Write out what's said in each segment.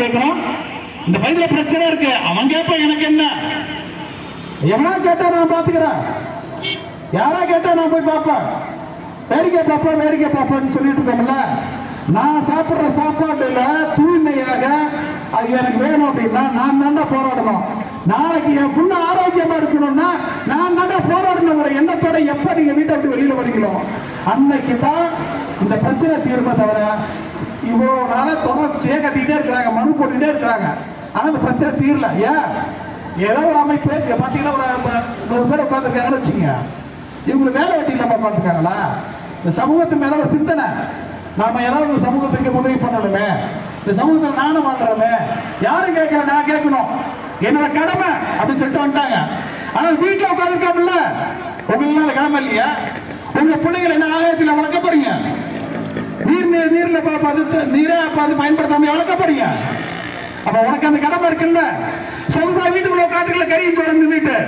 கேட்கிறோம். இந்த பகுதியில பிரச்சனை இருக்கு. அவன் கேட்பான் எனக்கு என்ன? எவனா கேட்டா நான் பாத்துக்கிறேன். யாரா கேட்டா நான் போய் பார்ப்பேன். வேடிக்கை பார்ப்பேன் வேடிக்கை பார்ப்பேன்னு சொல்லிட்டு இருக்கோம்ல நான் சாப்பிடுற சாப்பாட்டுல தூய்மையாக அது எனக்கு வேணும் அப்படின்னா நான் தாண்டா போராடணும். நாளைக்கு என் புண்ணு ஆரோக்கியமா இருக்கணும்னா நான் தாண்டா போராடணும் ஒரு எண்ணத்தோட எப்ப நீங்க வீட்டை விட்டு வெளியில வரீங்களோ அன்னைக்கு தான் இந்த பிரச்சனை தீர்வை தவிர இவ்வளவு நாள தொடர்ச்சியே கத்திக்கிட்டே இருக்கிறாங்க மனு போட்டுக்கிட்டே இருக்கிறாங்க. ஆனா இந்த பிரச்சனை தீரல. ஏன் ஏதோ ஒரு அமைப்பு இங்க பாத்தீங்கன்னா ஒரு நூறு பேர் உட்காந்துருக்காங்கன்னு வச்சுங்க இவங்களுக்கு வேலை வெட்டி நம்ம உட்காந்துருக்காங்களா இந்த சமூகத்து மேல ஒரு சிந்தனை. நாம ஏதாவது ஒரு சமூகத்துக்கு உதவி பண்ணணுமே. இந்த சமூகத்தில் நானும் வாங்குறோமே யாரும் கேட்கல? நான் கேட்கணும். என்னோட கடமை அப்படின்னு சொல்லிட்டு வந்துட்டாங்க. ஆனா வீட்டுல உட்காந்துருக்காமல்ல உங்களுக்கு அந்த கடமை இல்லையா? உங்க பிள்ளைங்களை என்ன ஆலயத்தில் வளர்க்க போறீங்க? நீர்ல பா- பார்த்து பயன்படுத்தாம வளர்க்கப்படுங்க. போறீங்க அப்ப உனக்கு அந்த கடமை இருக்குல்ல? சொகுசா வீட்டுக்குள்ள காட்டுக்குள்ள கறி குழந்தை வீட்டு.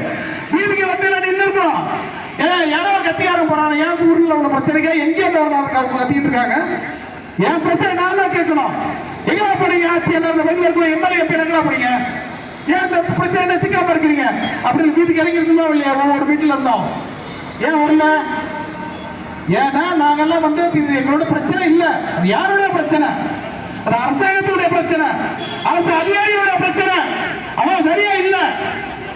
வீட்டுக்கு வந்து நான் நின்றுருக்கோம் ஏன் யாரோ ஒரு கட்சிக்காரன் போறாங்க என் ஊர்ல உள்ள பிரச்சனைக்கா எங்கே இருந்து கத்திட்டு இருக்காங்க. என் பிரச்சனை நான் கேட்கணும். எங்கடா போறீங்க? ஆட்சி எல்லாரும் இந்த பகுதியில் இருக்கிற எம்எல்ஏ பேர் எங்கடா போறீங்க? ஏன் இந்த பிரச்சனை சிக்காம இருக்கிறீங்க? அப்படின்னு வீட்டுக்கு இறங்கி இருந்தோம் இல்லையா? ஒவ்வொரு வீட்டுல இருந்தோம். ஏன் ஒண்ணு ஏன்னா நாங்கெல்லாம் வந்து இது எங்களோட பிரச்சனை இல்ல. அது யாருடைய பிரச்சனை? அது அரசாங்கத்துடைய பிரச்சனை. அரசு அதிகாரியோட பிரச்சனை. அவன் சரியா இல்ல.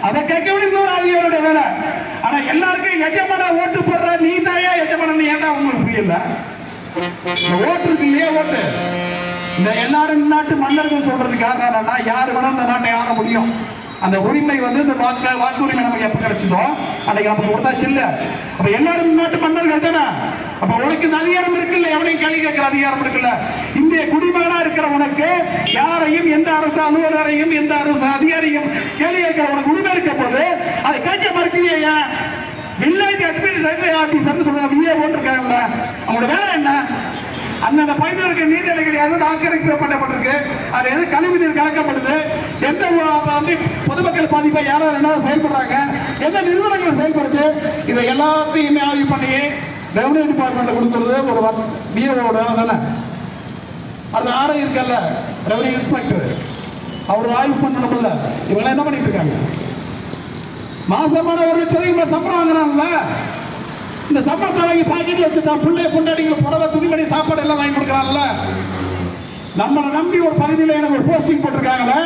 அதை கேட்க விட இன்னொரு அதிகாரியோட வேலை. ஆனா எல்லாருக்கும் எஜமான ஓட்டு போடுற நீ தாயா எஜமான ஏன்டா உங்களுக்கு புரியல? ஓட்டு இருக்கு இல்லையா ஓட்டு? இந்த எல்லாரும் நாட்டு மன்னர்கள் சொல்றதுக்கு காரணம் என்னன்னா யாரு வேணா இந்த நாட்டை ஆள முடியும். அந்த உரிமை வந்து இந்த வாக்கு வாக்குரிமை நமக்கு எப்ப கிடைச்சதோ அன்னைக்கு நமக்கு கொடுத்தாச்சு இல்ல. அப்ப எல்லாரும் இந்த நாட்டு மன்னர்கள் தானே? அப்ப உனக்கு இந்த அதிகாரம் இருக்குல்ல? எவனையும் கேள்வி கேட்கிற அதிகாரம் இருக்குல்ல? இந்திய குடிமகனா இருக்கிற உனக்கு யாரையும் எந்த அரசு அலுவலரையும் எந்த அரசு அதிகாரியும் கேள்வி கேட்கிற உனக்கு உரிமை இருக்க போது அதை கேட்க மறுக்கிறீங்க வில்லேஜ் அட்மினிஸ்ட்ரேட்டிவ் ஆபீசர்னு சொல்றாங்க விஏ போட்டிருக்காங்கல்ல அவங்களோட வேலை அந்தந்த பகுதியில் நீர்நிலை கிடையாது ஆக்கிரமிப்பு பண்ணப்பட்டிருக்கு அது எது கழிவு நீர் கலக்கப்படுது. எந்த வந்து பொதுமக்கள் பாதிப்பை யாரோ என்ன செயல்படுறாங்க? எந்த நிறுவனங்கள் செயல்படுது? இதை எல்லாத்தையுமே ஆய்வு பண்ணி ரெவன்யூ டிபார்ட்மெண்ட் கொடுக்கறது ஒரு பிஓட தானே அது ஆரை இருக்கல்ல ரெவன்யூ இன்ஸ்பெக்டர் அவர் ஆய்வு பண்ணணும்ல. இவங்க என்ன பண்ணிட்டு இருக்காங்க? மாசமான ஒரு லட்சம் சம்பளம் வாங்குறாங்கல்ல. இந்த சம்பளத்தை வாங்கி பாக்கெட்ல வச்சுட்டா பிள்ளைய கொண்டாடிங்க புடவை துணிமணி சாப்பாடு எல்லாம் வாங்கி கொடுக்குறாங்கல்ல? நம்மளை நம்பி ஒரு பகுதியில் எனக்கு ஒரு போஸ்டிங் போட்டிருக்காங்களே.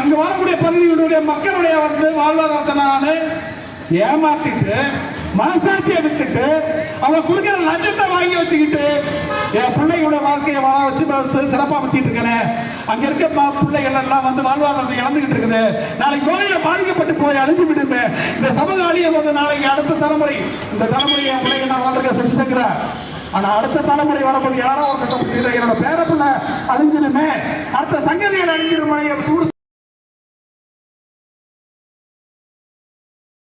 அங்கே வரக்கூடிய பகுதிகளுடைய மக்களுடைய வந்து வாழ்வாதாரத்தை நான் ஏமாத்திட்டு மனசாட்சியை வித்துட்டு அவங்க கொடுக்குற லஞ்சத்தை வாங்கி வச்சுக்கிட்டு பிள்ளைகளோட வாழ்க்கையை வாழ வச்சு நான் சி- சிறப்பா வச்சுட்டு இருக்கேன். அங்க இருக்க பிள்ளைகள் எல்லாம் வந்து வாழ்வாதாரத்தை இழந்துகிட்டு இருக்குது. நாளைக்கு நோயில பாதிக்கப்பட்டு போய் அழிஞ்சு விடுமே. இந்த சமகாலியை வந்து நாளைக்கு அடுத்த தலைமுறை. இந்த தலைமுறை என் பிள்ளைங்க நான் வாழ்றதுக்கு செஞ்சு சேர்க்கிறேன் ஆனா அடுத்த தலைமுறை வரும்போது யாரோ ஒரு கட்டம் செய்த என்னோட பேர பிள்ளை அழிஞ்சிடுமே. அடுத்த சங்கதியில் அழிஞ்சிருமே சூடு